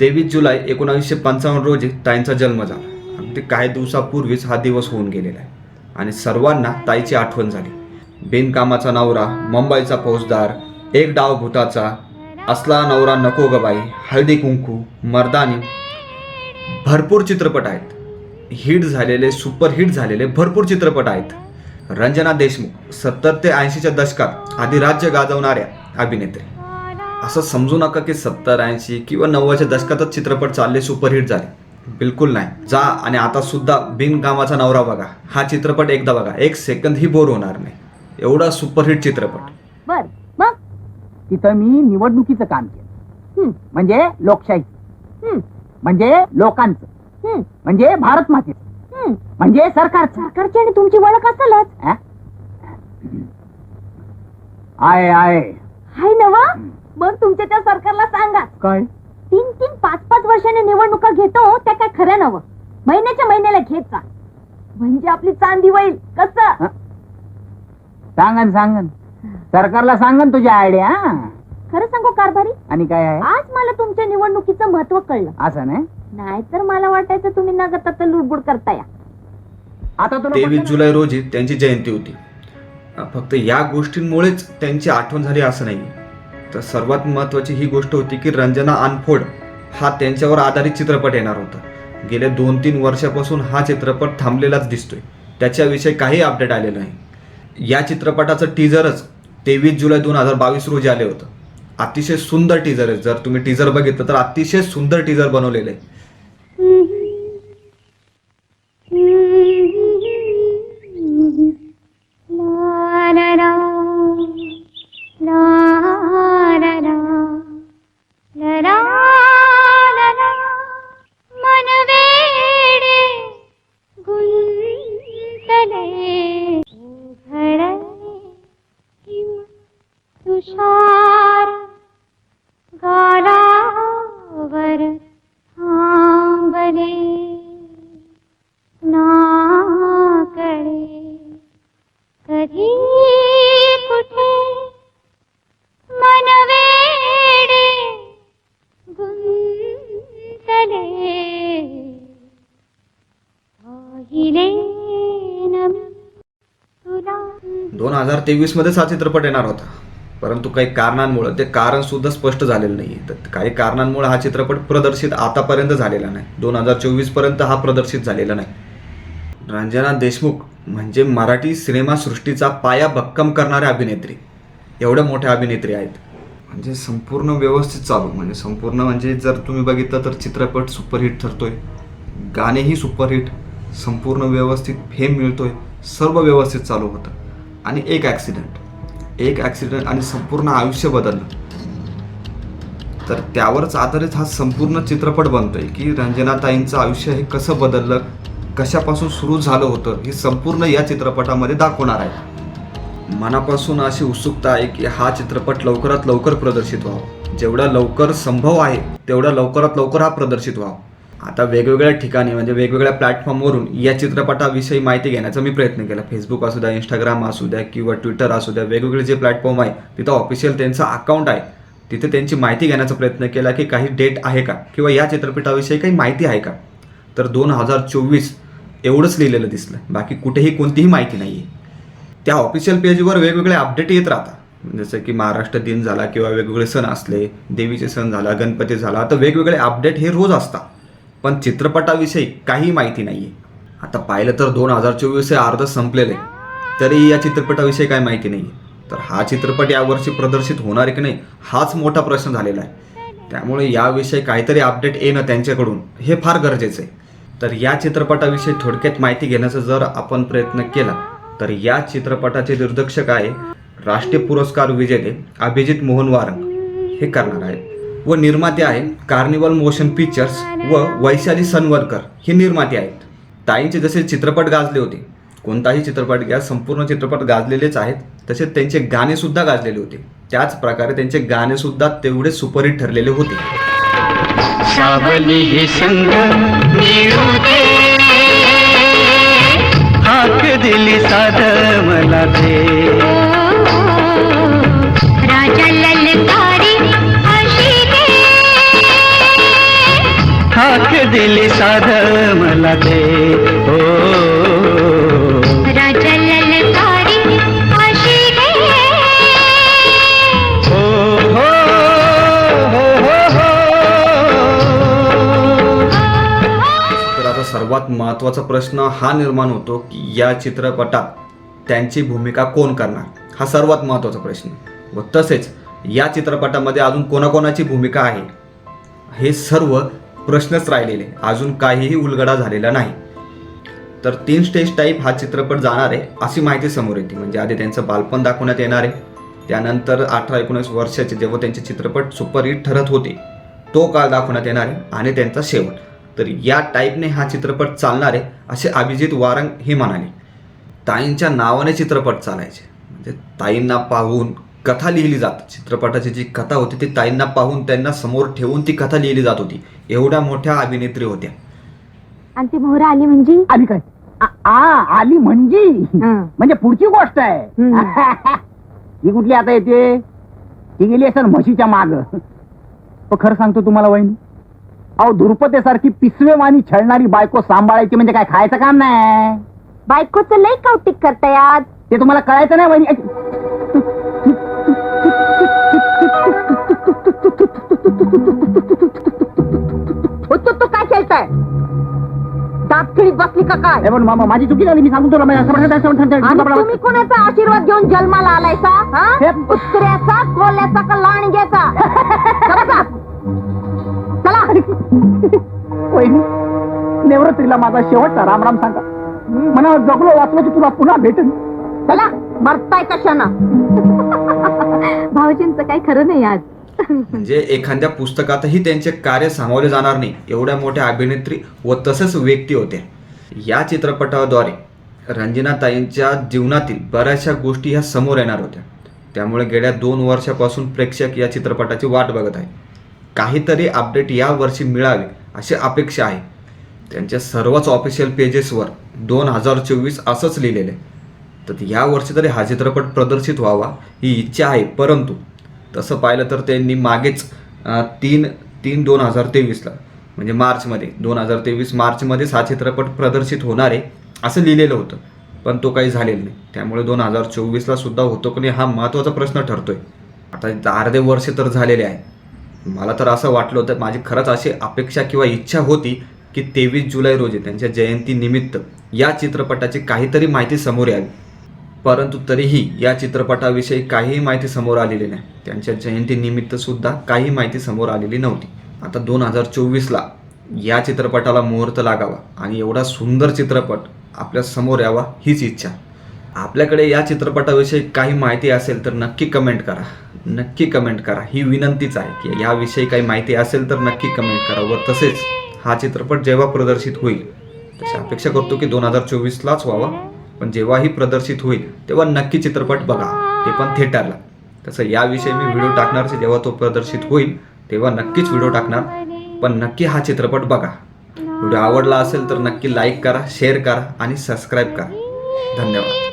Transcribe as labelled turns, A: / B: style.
A: तेवीस जुलै एकोणावीसशे पंचावन्न रोजी ताईंचा जन्म झाला. अगदी काही दिवसापूर्वीच हा दिवस होऊन गेलेला आहे. आणि सर्वांना ताईची आठवण झाली. बिनकामाचा नवरा मुंबईचा फौजदार एक डाव भूताचा असला नवरा नको गबाई हळदी कुंकू मर्दानी. भरपूर चित्रपट आहेत. हिट झालेले सुपरहिट झालेले भरपूर चित्रपट आहेत. रंजना देशमुख सत्तर ते ऐंशीच्या दशकात आधी राज्य गाजवणाऱ्या अभिनेत्री. असं समजू नका की सत्तर ऐंशी किंवा नव्वदच्या दशकातच चित्रपट चालले सुपरहिट झाले. बिलकुल नाही. जा आणि आता सुद्धा बिनकामाचा नवरा बघा. हा चित्रपट एकदा बघा. एक सेकंद ही बोर होणार नाही. एवढा सुपरहिट चित्रपट.
B: बर. मग?
C: तिथं मी निवडणुकीचं काम केलं. म्हणजे लोकशाही. म्हणजे लोकांचं. म्हणजे भारत मातेचं. म्हणजे सरकारचं.
B: सरकारची आणि तुमची ओळख असेलच?
C: आहे आहे
B: हाय नव मग तुमच्या त्या सरकारला सांगा.
C: काय?
B: तीन तीन पाच पाच वर्षाने निवडणुका घेतो त्या काय खरं नव महिन्याच्या महिन्याला घेत जा. म्हणजे आपली चांदी होईल. कसं?
C: सांगन सांगन. सरकारला सांगन तुझ्या आयडिया
B: खरं सांगू कारभारी
C: आणि काय आहे?
B: आज मला तुमच्या निवडणुकीचं महत्त्व कळलं.
C: असं नाही?
B: नाहीतर मला वाटायचं तुम्ही नगत आता लुडबुड करताय.
C: आता तुला
A: तेवीस
C: पटलं?
A: जुलै रोजी त्यांची जयंती होती. फक्त या गोष्टींमुळेच त्यांची आठवण झाली असं नाही. तर सर्वात महत्त्वाची ही गोष्ट होती की रंजना अनफोड हा त्यांच्यावर आधारित चित्रपट येणार होता. गेल्या दोन तीन वर्षापासून हा चित्रपट थांबलेलाच दिसतोय. त्याच्याविषयी काही अपडेट आलेलं नाही. या चित्रपटाचं टीजरच तेवीस जुलै दोन हजार बावीस रोजी आले होतं. अतिशय सुंदर टीजर आहे. जर तुम्ही टीजर बघितलं तर अतिशय सुंदर टीजर बनवलेलं आहे. दोन हजार तेवीसमध्येच हा चित्रपट येणार होता. परंतु काही कारणांमुळं ते कारणसुद्धा स्पष्ट झालेलं नाही तर काही कारणांमुळे हा चित्रपट प्रदर्शित आतापर्यंत झालेला नाही. दोन हजार चोवीसपर्यंत हा प्रदर्शित झालेला नाही. रंजना देशमुख म्हणजे मराठी सिनेमासृष्टीचा पाया भक्कम करणाऱ्या अभिनेत्री. एवढ्या मोठ्या अभिनेत्री आहेत. म्हणजे संपूर्ण व्यवस्थित चालू. म्हणजे संपूर्ण म्हणजे जर तुम्ही बघितलं तर चित्रपट सुपरहिट ठरतोय. गाणेही सुपरहिट. संपूर्ण व्यवस्थित फेम मिळतोय. सर्व व्यवस्थित चालू होतं. आणि एक ॲक्सिडेंट एक ॲक्सिडेंट आणि संपूर्ण आयुष्य बदललं. तर त्यावरच आधारित हा संपूर्ण चित्रपट बनतोय की रंजनाताईंचं आयुष्य हे कसं बदललं कशापासून सुरू झालं होतं हे संपूर्ण या चित्रपटामध्ये दाखवणार आहे. मनापासून अशी उत्सुकता आहे की हा चित्रपट लवकरात लवकर प्रदर्शित व्हावा. जेवढा लवकर संभव आहे तेवढा लवकरात लवकर हा प्रदर्शित व्हावा. आता वेगवेगळ्या ठिकाणी म्हणजे वेगवेगळ्या प्लॅटफॉर्मवरून या चित्रपटाविषयी माहिती घेण्याचा मी प्रयत्न केला. फेसबुक असू द्या इंस्टाग्राम असू द्या किंवा ट्विटर असू द्या वेगवेगळे जे प्लॅटफॉर्म आहे तिथं ऑफिशियल त्यांचं अकाउंट आहे. तिथे त्यांची माहिती घेण्याचा प्रयत्न केला की काही डेट आहे का? किंवा या चित्रपटाविषयी काही माहिती आहे का? तर दोन हजार चोवीस एवढंच लिहिलेलं दिसलं. बाकी कुठेही कोणतीही माहिती नाही आहे त्या ऑफिशियल पेजवर वेगवेगळे अपडेट येत राहतात. जसं की महाराष्ट्र दिन झाला किंवा वेगवेगळे सण असले देवीचे सण झाला गणपती झाला तर वेगवेगळे अपडेट हे रोज असतात. पण चित्रपटाविषयी काही माहिती नाही आहे आता पाहिलं तर दोन हजार चोवीस हे अर्ध संपलेलं. आहे तरी या चित्रपटाविषयी काय माहिती नाही आहे तर हा चित्रपट यावर्षी प्रदर्शित होणार आहे की नाही हाच मोठा प्रश्न झालेला आहे. त्यामुळे याविषयी काहीतरी अपडेट येणं त्यांच्याकडून हे फार गरजेचं आहे. तर या चित्रपटाविषयी थोडक्यात माहिती घेण्याचा जर आपण प्रयत्न केला तर या चित्रपटाचे दिग्दर्शक आहे राष्ट्रीय पुरस्कार विजेते अभिजित मोहन वारंग. हे करणार आहेत. व निर्माते आहे कार्निवल मोशन पिक्चर्स व वैशाली सनवरकर. हे निर्माते आहेत. ताईंचे जसे चित्रपट गाजले होते कोणताही चित्रपट घ्या संपूर्ण चित्रपट गाजलेलेच आहेत तसेच त्यांचे गाणे सुद्धा गाजलेले होते. त्याच प्रकारे त्यांचे गाणे सुद्धा तेवढे सुपरहिट ठरलेले होते.
D: हे दिली साध मला दे.
E: राजा ललकारी
A: सर्वात महत्त्वाचा प्रश्न हा निर्माण होतो की या चित्रपटात त्यांची भूमिका कोण करणार? हा सर्वात महत्त्वाचा प्रश्न. व तसेच या चित्रपटामध्ये अजून कोणाकोणाची भूमिका आहे? हे सर्व प्रश्नच राहिलेले. अजून काहीही उलगडा झालेला नाही. तर तीन स्टेज टाईप हा चित्रपट जाणार आहे अशी माहिती समोर येते. म्हणजे आधी त्यांचं बालपण दाखवण्यात येणार आहे. त्यानंतर अठरा एकोणीस वर्षाचे जेव्हा त्यांचे चित्रपट सुपरहिट ठरत होते तो काळ दाखवण्यात येणार आहे आणि त्यांचा शेवट. तर या टाईपने हा चित्रपट चालणार आहे असे अभिजित वारंग हे म्हणाले ताईंच्या नावाने चित्रपट चालायचे. म्हणजे ताईंना पाहून कथा लिहिली जात. चित्रपटाची जी कथा होती ती ताईंना पाहून त्यांना समोर ठेवून ती कथा लिहिली जात होती. एवढ्या मोठ्या अभिनेत्री होत्या.
B: आणि ती मोहरा आली म्हणजे?
C: आली काय? आ- आ आली म्हणजे?
B: हं.
C: म्हणजे पुढची गोष्ट आहे. ही कुठली आता येते? ती गेली असेल म्हशीच्या माग. पण खरं सांगतो तुम्हाला वहिनी? अहो दुर्पतेसारखी पिसवेवानी छळणारी बायको सांभाळायची म्हणजे काय खायचं काम नाही?
B: बायकोचं लय कौतिक करतायात
C: ते तुम्हाला कळायचं नाही वहिनी?
B: हो तो तो काय खेळताय? दात खिळीत बसली का काय?
C: हे पण मा- माझी चुकी झाली मी सांगतो तुला समोरच्या- समोरच्या-
B: आणि
C: समोरच्या-
B: तुम्ही कोणाचा आशीर्वाद घेऊन जन्माला आलायसा हा?
C: हे-
B: कुत्र्याचा कोल्याचा का लांडग्याचा? जा. चला
C: वहिनी नवरात्रीला माझा शेवटचा राम राम सांगा. म्हणा जगलो वाचलो की तुला पुन्हा भेटेन.
B: चला मरताय कशानं? भाऊजींचं काही खरं नाही आज.
A: म्हणजे एखाद्या पुस्तकातही त्यांचे कार्य सामावले जाणार नाही. एवढ्या मोठ्या अभिनेत्री व तसेच व्यक्ती होत्या या चित्रपटाद्वारे रंजनाताईंच्या जीवनातील बऱ्याचशा गोष्टी ह्या समोर येणार होत्या. त्यामुळे गेल्या दोन वर्षापासून प्रेक्षक या चित्रपटाची वाट बघत आहे काहीतरी अपडेट या वर्षी मिळावे अशी अपेक्षा आहे. त्यांच्या सर्वच ऑफिशियल पेजेसवर दोन हजार चोवीस असंच लिहिलेलं आहे. तर या वर्षी तरी हा चित्रपट प्रदर्शित व्हावा ही इच्छा आहे परंतु तसं पाहिलं तर त्यांनी मागेच तीन तीन दोन हजार तेवीसला म्हणजे मार्चमध्ये दोन हजार तेवीस मार्चमध्येच हा चित्रपट प्रदर्शित होणार आहे असं लिहिलेलं होतं. पण तो काही झालेला नाही. त्यामुळे दोन हजार चोवीसला सुद्धा होतो की नाही हा महत्त्वाचा प्रश्न ठरतोय. आता अर्धे वर्ष तर झालेले आहे. मला तर असं वाटलं होतं माझी खरंच अशी अपेक्षा किंवा इच्छा होती की तेवीस जुलै रोजी त्यांच्या जयंतीनिमित्त या चित्रपटाची काहीतरी माहिती समोर यावी. परंतु तरीही या चित्रपटाविषयी काहीही माहिती समोर आलेली नाही. त्यांच्या जयंतीनिमित्तसुद्धा काही माहिती समोर आलेली नव्हती. आता दोन हजार चोवीसला या चित्रपटाला मुहूर्त लागावा आणि एवढा सुंदर चित्रपट आपल्यासमोर यावा हीच इच्छा. आपल्याकडे या चित्रपटाविषयी काही माहिती असेल तर नक्की कमेंट करा. नक्की कमेंट करा. ही विनंतीच आहे की याविषयी काही माहिती असेल तर नक्की कमेंट करा व तसेच हा चित्रपट जेव्हा प्रदर्शित होईल तशी अपेक्षा करतो की दोन हजार चोवीसलाच व्हावा. पण जेव्हाही प्रदर्शित होईल तेव्हा नक्की चित्रपट बघा. ते पण थिएटरला तसं याविषयी मी व्हिडिओ टाकणार जेव्हा तो प्रदर्शित होईल तेव्हा नक्कीच व्हिडिओ टाकणार. पण नक्की हा चित्रपट बघा. व्हिडिओ आवडला असेल तर नक्की लाईक करा शेअर करा आणि सबस्क्राईब करा. धन्यवाद.